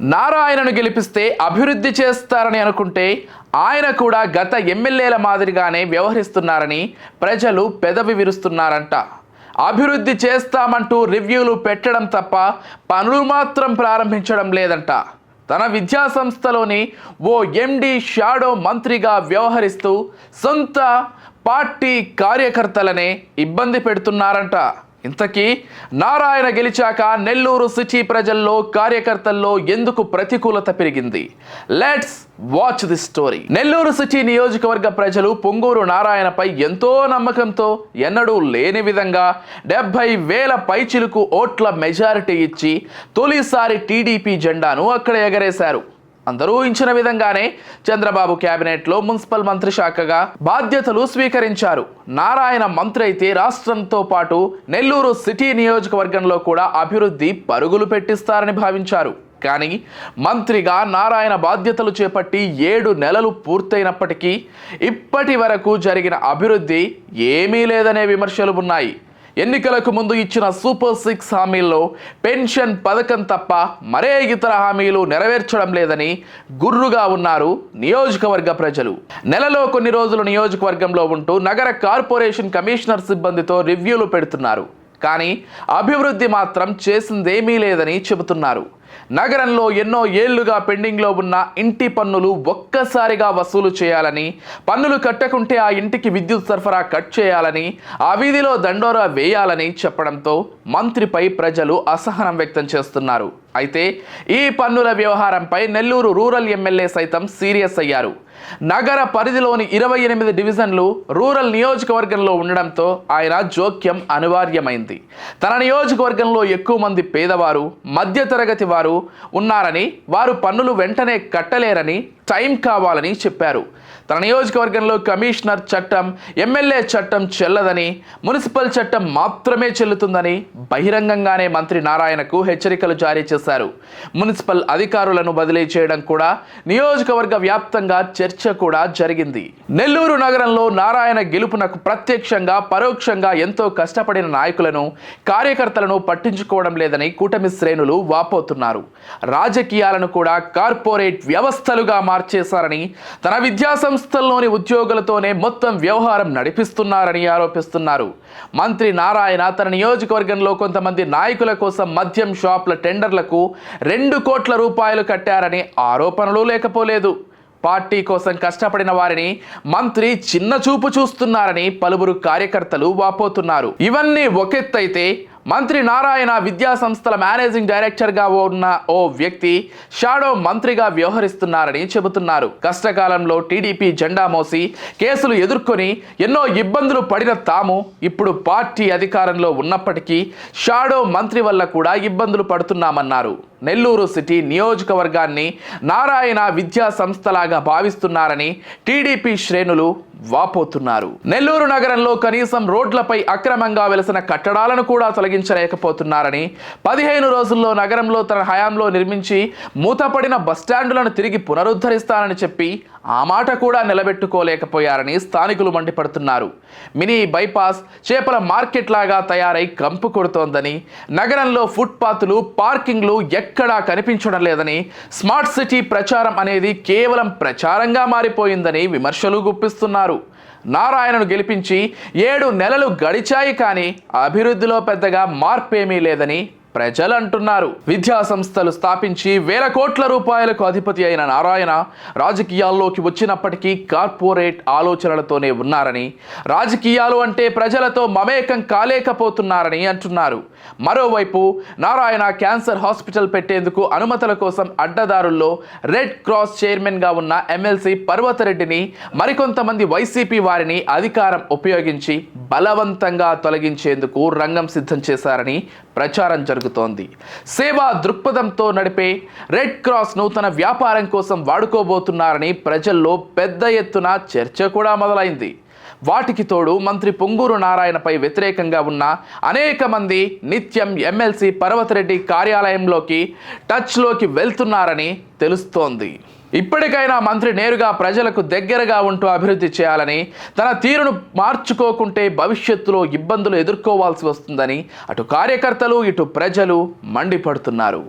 నారాయణను గెలిపిస్తే అభివృద్ధి చేస్తారని అనుకుంటే ఆయన కూడా గత ఎమ్మెల్యేల మాదిరిగానే వ్యవహరిస్తున్నారని ప్రజలు పెదవి విరుస్తున్నారంట. అభివృద్ధి చేస్తామంటూ రివ్యూలు పెట్టడం తప్ప పనులు మాత్రం ప్రారంభించడం లేదంట. తన విద్యా సంస్థలోని ఓ ఎండి షాడో మంత్రిగా వ్యవహరిస్తూ సొంత పార్టీ కార్యకర్తలనే ఇబ్బంది పెడుతున్నారంట. ఇంతకీ నారాయణ గెలిచాక నెల్లూరు సిటీ ప్రజల్లో కార్యకర్తల్లో ఎందుకు ప్రతికూలత పెరిగింది? Let's watch the story Nellore city నియోజకవర్గ ప్రజలు పొంగూరు నారాయణపై ఎంతో నమ్మకంతో ఎన్నడూ లేని విధంగా డెబ్బై వేల పైచిలుకు ఓట్ల మెజారిటీ ఇచ్చి తొలిసారి టీడీపీ జెండాను అక్కడ ఎగరేశారు. అందరూ ఊహించిన విధంగానే చంద్రబాబు కేబినెట్లో మున్సిపల్ మంత్రి శాఖగా బాధ్యతలు స్వీకరించారు. నారాయణ మంత్రి అయితే రాష్ట్రంతో పాటు నెల్లూరు సిటీ నియోజకవర్గంలో కూడా అభివృద్ధి పరుగులు పెట్టిస్తారని భావించారు. కానీ మంత్రిగా నారాయణ బాధ్యతలు చేపట్టి ఏడు నెలలు పూర్తయినప్పటికీ ఇప్పటి వరకు జరిగిన అభివృద్ధి ఏమీ లేదనే విమర్శలు ఉన్నాయి. ఎన్నికలకు ముందు ఇచ్చిన సూపర్ సిక్స్ హామీల్లో పెన్షన్ పథకం తప్ప మరే ఇతర హామీలు నెరవేర్చడం లేదని గుర్రుగా ఉన్నారు నియోజకవర్గ ప్రజలు. నెలలో కొన్ని రోజులు నియోజకవర్గంలో ఉంటూ నగర కార్పొరేషన్ కమిషనర్ సిబ్బందితో రివ్యూలు పెడుతున్నారు. కానీ అభివృద్ధి మాత్రం చేసిందేమీ లేదని చెబుతున్నారు. నగరంలో ఎన్నో ఏళ్ళుగా పెండింగ్లో ఉన్న ఇంటి పన్నులు ఒక్కసారిగా వసూలు చేయాలని పన్నులు కట్టకుంటే ఆ ఇంటికి విద్యుత్ సరఫరా కట్ చేయాలని ఆ వీధిలో దండోరా వేయాలని చెప్పడంతో మంత్రిపై ప్రజలు అసహనం వ్యక్తం చేస్తున్నారు. అయితే ఈ పన్నుల వ్యవహారంపై నెల్లూరు రూరల్ ఎమ్మెల్యే సైతం సీరియస్ అయ్యారు. నగర పరిధిలోని ఇరవై ఎనిమిది డివిజన్లు రూరల్ నియోజకవర్గంలో ఉండడంతో ఆయన జోక్యం అనివార్యమైంది. తన నియోజకవర్గంలో ఎక్కువ మంది పేదవారు మధ్యతరగతి వారు ఉన్నారని వారు పన్నులు వెంటనే కట్టలేరని టైం కావాలని చెప్పారు. తన నియోజకవర్గంలో కమిషనర్ చట్టం ఎమ్మెల్యే చట్టం చెల్లదని మున్సిపల్ చట్టం మాత్రమే చెల్లుతుందని బహిరంగంగానే మంత్రి నారాయణకు హెచ్చరికలు జారీ చేశారు. మున్సిపల్ అధికారులను బదిలీ చేయడం కూడా నియోజకవర్గ వ్యాప్తంగా చర్చ కూడా జరిగింది. నెల్లూరు నగరంలో నారాయణ గెలుపునకు ప్రత్యక్షంగా పరోక్షంగా ఎంతో కష్టపడిన నాయకులను కార్యకర్తలను పట్టించుకోవడం లేదని కూటమి శ్రేణులు వాపోతున్నారు. రాజకీయాలను కూడా కార్పొరేట్ వ్యవస్థలుగా మార్చేశారని తన విద్యా సంస్థల్లోని ఉద్యోగులతోనే మొత్తం వ్యవహారం నడిపిస్తున్నారని ఆరోపిస్తున్నారు. మంత్రి నారాయణ తన నియోజకవర్గంలో కొంతమంది నాయకుల కోసం మద్యం షాప్ల టెండర్లకు రెండు కోట్ల రూపాయలు కట్టారని ఆరోపణలు లేకపోలేదు. పార్టీ కోసం కష్టపడిన వారిని మంత్రి చిన్న చూపు చూస్తున్నారని పలువురు కార్యకర్తలు వాపోతున్నారు. ఇవన్నీ ఒకెత్తైతే మంత్రి నారాయణ విద్యా సంస్థల మేనేజింగ్ డైరెక్టర్గా ఉన్న ఓ వ్యక్తి షాడో మంత్రిగా వ్యవహరిస్తున్నారని చెబుతున్నారు. కష్టకాలంలో టీడీపీ జెండా మోసి కేసులు ఎదుర్కొని ఎన్నో ఇబ్బందులు పడిన తాము ఇప్పుడు పార్టీ అధికారంలో ఉన్నప్పటికీ షాడో మంత్రి వల్ల కూడా ఇబ్బందులు పడుతున్నామన్నారు. నెల్లూరు సిటీ నియోజకవర్గాన్ని నారాయణ విద్యా సంస్థలాగా భావిస్తున్నారని టీడీపీ శ్రేణులు వాపోతున్నారు. నెల్లూరు నగరంలో కనీసం రోడ్లపై అక్రమంగా వెలసిన కట్టడాలను కూడా తొలగించలేకపోతున్నారని పదిహేను రోజుల్లో నగరంలో తన హయాంలో నిర్మించి మూతపడిన బస్టాండులను తిరిగి పునరుద్ధరిస్తానని చెప్పి ఆ మాట కూడా నిలబెట్టుకోలేకపోయారని స్థానికులు మండిపడుతున్నారు. మినీ బైపాస్ చేపల మార్కెట్ లాగా తయారై కంపు కొడుతోందని నగరంలో ఫుట్పాత్లు పార్కింగ్లు ఎక్కడా ఎక్కడా కనిపించడం లేదని స్మార్ట్ సిటీ ప్రచారం అనేది కేవలం ప్రచారంగా మారిపోయిందని విమర్శలు గుప్పిస్తున్నారు. నారాయణను గెలిపించి ఏడు నెలలు గడిచాయి కానీ అభివృద్ధిలో పెద్దగా మార్పేమీ లేదని ప్రజలు అంటున్నారు విద్యా సంస్థలు స్థాపించి వేల కోట్ల రూపాయలకు అధిపతి అయిన నారాయణ రాజకీయాల్లోకి వచ్చినప్పటికీ కార్పొరేట్ ఆలోచనలతోనే ఉన్నారని రాజకీయాలు అంటే ప్రజలతో మమేకం కాలేకపోతున్నారని అంటున్నారు. మరోవైపు నారాయణ క్యాన్సర్ హాస్పిటల్ పెట్టేందుకు అనుమతుల కోసం అడ్డదారుల్లో రెడ్ క్రాస్ చైర్మన్గా ఉన్న ఎమ్మెల్సీ పర్వతరెడ్డిని మరికొంతమంది వైసీపీ వారిని అధికారం ఉపయోగించి బలవంతంగా తొలగించేందుకు రంగం సిద్ధం చేశారని ప్రచారం జరుగుతుంది. సేవా దృక్పథంతో నడిపే రెడ్ క్రాస్ నూతన వ్యాపారం కోసం వాడుకోబోతున్నారని ప్రజల్లో పెద్ద ఎత్తున చర్చ కూడా మొదలైంది. వాటికి తోడు మంత్రి పొంగూరు నారాయణపై వ్యతిరేకంగా ఉన్న అనేక మంది నిత్యం ఎమ్మెల్సీ పర్వతరెడ్డి కార్యాలయంలోకి టచ్లోకి వెళ్తున్నారని తెలుస్తోంది. ఇప్పటికైనా మంత్రి నేరుగా ప్రజలకు దగ్గరగా ఉంటూ అభివృద్ధి చేయాలని తన తీరును మార్చుకోకుంటే భవిష్యత్తులో ఇబ్బందులు ఎదుర్కోవాల్సి వస్తుందని అటు కార్యకర్తలు ఇటు ప్రజలు మండిపడుతున్నారు.